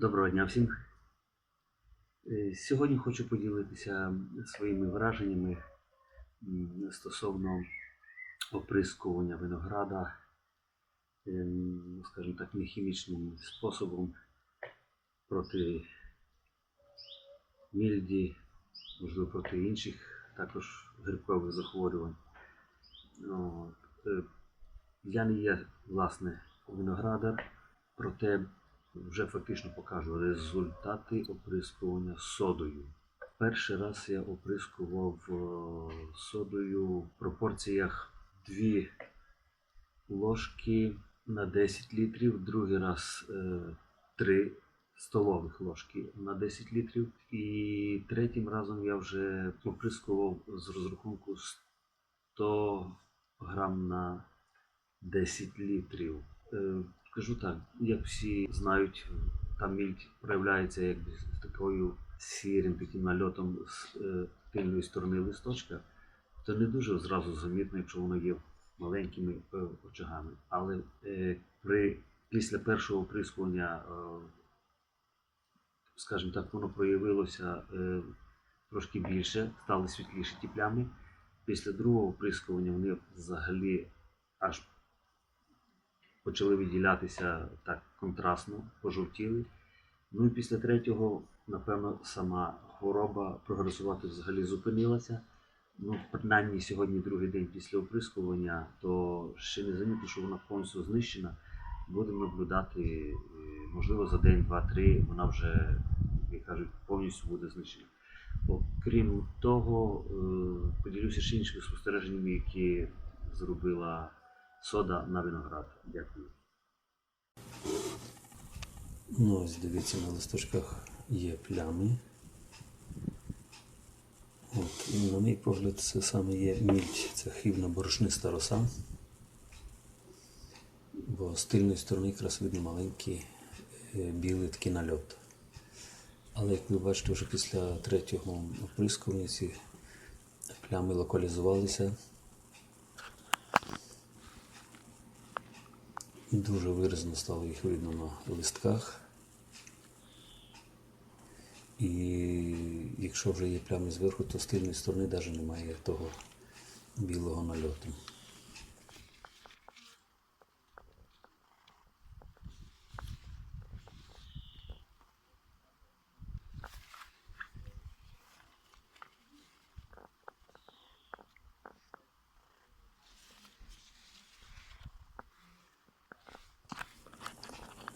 Доброго дня всім. Е, Сьогодні хочу поділитися своїми враженнями стосовно оприскування винограда, ем, скажімо так, нехімічним способом проти мільді, можливо, проти інших також грибкових захворювань. Е, Я не є, власне, виноградар, проте вже фактично покажу результати оприскування содою. Перший раз я оприскував е, содою в пропорціях 2 ложки на 10 літрів, другий раз 3 столових ложки на 10 літрів. І третім разом я вже оприскував з розрахунку 100 грам на 10 літрів. Е, Кажу так, як всі знають, там мідь проявляється якби з такою сірим таким нальотом з е, тильної сторони листочка, то не дуже зразу замітно, якщо воно є маленькими е, очагами. Але е, при, після першого оприскування, скажімо так, воно проявилося трошки більше, стали світліші ті плями. Після другого оприскування вони взагалі аж почали виділятися так контрастно, пожовтіли. Ну і після третього, напевно, сама хвороба прогресувати взагалі зупинилася. Ну, принаймні сьогодні другий день після оприскування, то ще не замітно, що вона повністю знищена. Будемо наблюдати, е, можливо, за день, два-три вона вже, як кажуть, повністю буде знищена. Окрім того, е, поділюся ще іншими спостереженнями, які зробила сода на виноград. Дякую. Ну, ось дивіться, на листочках є плями. От, і на мій погляд, це саме є мідь, це хибна борошниста роса. Бо з тильної сторони якраз видно маленький е, білий такий нальот. Але як ви бачите, вже після третього оприскування ці плями локалізувалися. Дуже виразно стало їх видно на листках. І якщо вже є плями зверху, то з тильної сторони навіть немає того білого нальоту.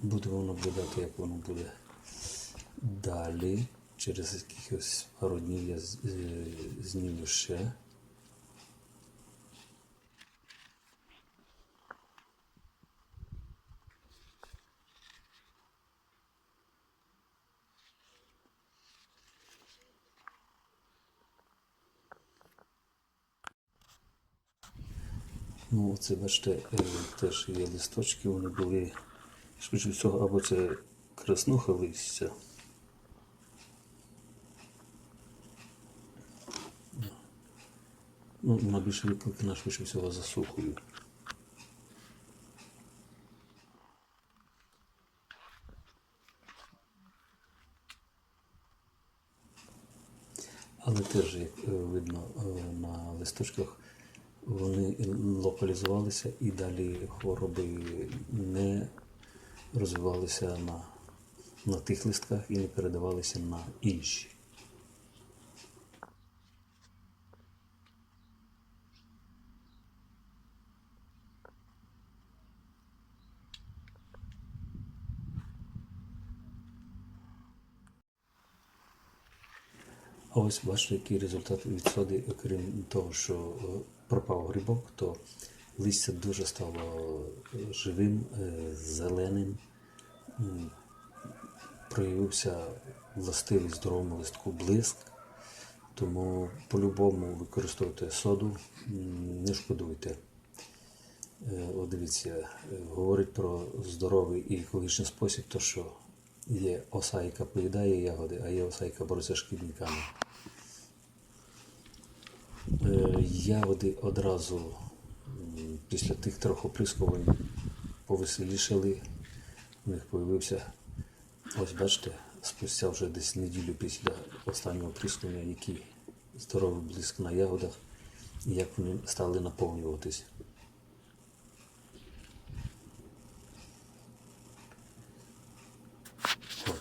Будемо наблюдати, як воно буде далі. Через якихось пару днів я е, зніму ще. Ну, це бачите, е, теж є листочки, вони були, швидше всього, або це краснуха листя. Ну, вона більше викликана швидше всього засухою. Але теж, як е, видно е, на листочках, вони локалізувалися і далі хвороби не розвивалися на, на тих листках і не передавалися на інші. А ось бачите, який результат відсоди, окрім того, що е, пропав грибок, то листя дуже стало е, живим, е, зеленим. Проявився властивий здоровому листку блиск. Тому по-любому використовуйте соду, не шкодуйте. Е, От дивіться, е, говорить про здоровий і екологічний спосіб, то що є оса, яка поїдає ягоди, а є оса, яка бореться шкідниками. Е, Ягоди одразу після тих трьох оприскувань повеселішали, у них появився Ось бачите, спустя вже десь неділю після останнього прискування, який здоровий блиск на ягодах, і як вони стали наповнюватись.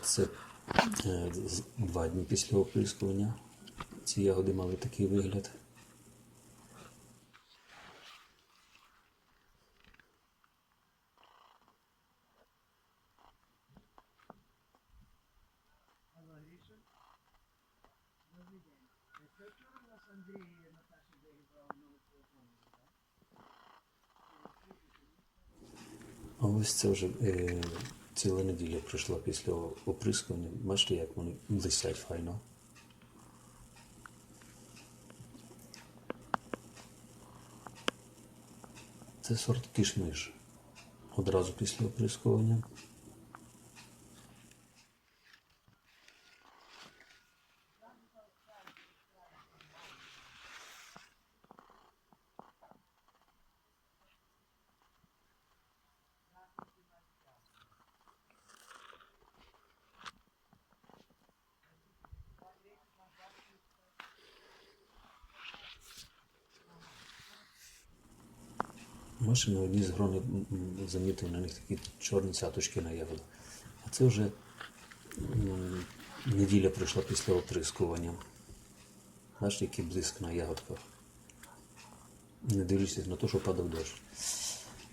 Це е, два дні після оприскування. Ці ягоди мали такий вигляд. А ось це вже е, ціла неділя пройшла після оприскування. Бачите, як вони блистять файно. Це сорт кішмиш. Одразу після оприскування. Може, на одній з грони замітив на них такі чорні цяточки на ягодах. А це вже неділя пройшла після оприскування. Бачите, який блиск на ягодках. Не дивлячись на те, що падав дощ.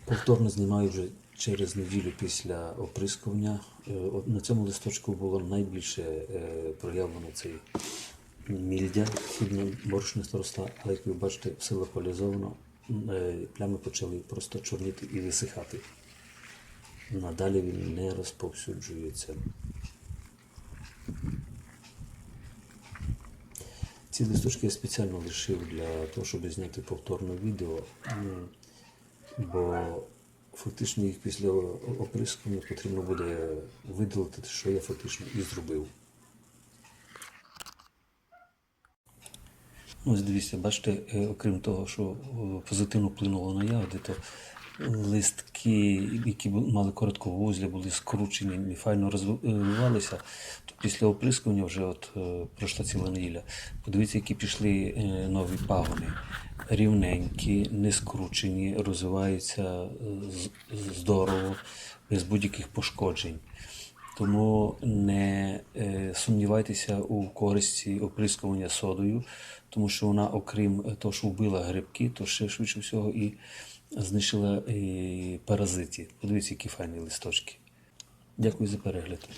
Повторно знімаю вже через неділю після оприскування. Е, На цьому листочку було найбільше е, проявлено цей мільдя, хідно борошниста росла, але як ви бачите, все локалізовано, плями почали просто чорніти і висихати. Надалі він не розповсюджується. Ці листочки я спеціально лишив для того, щоб зняти повторне відео, бо фактично їх після оприскування потрібно буде видалити, що я фактично і зробив. Ось дивіться, бачите, е, окрім того, що е, позитивно вплинуло на ягоди, то листки, які мали коротковузлі, були скручені і файно розвивалися, то після оприскування вже от е, пройшла ціла неділя. Подивіться, які пішли нові пагони. Рівненькі, не скручені, розвиваються здорово, без будь-яких пошкоджень. Тому не е, сумнівайтеся у користі оприскування содою, тому що вона, окрім е, того, що вбила грибки, то ще швидше всього і знищила і паразитів. Подивіться, які файні листочки. Дякую за перегляд.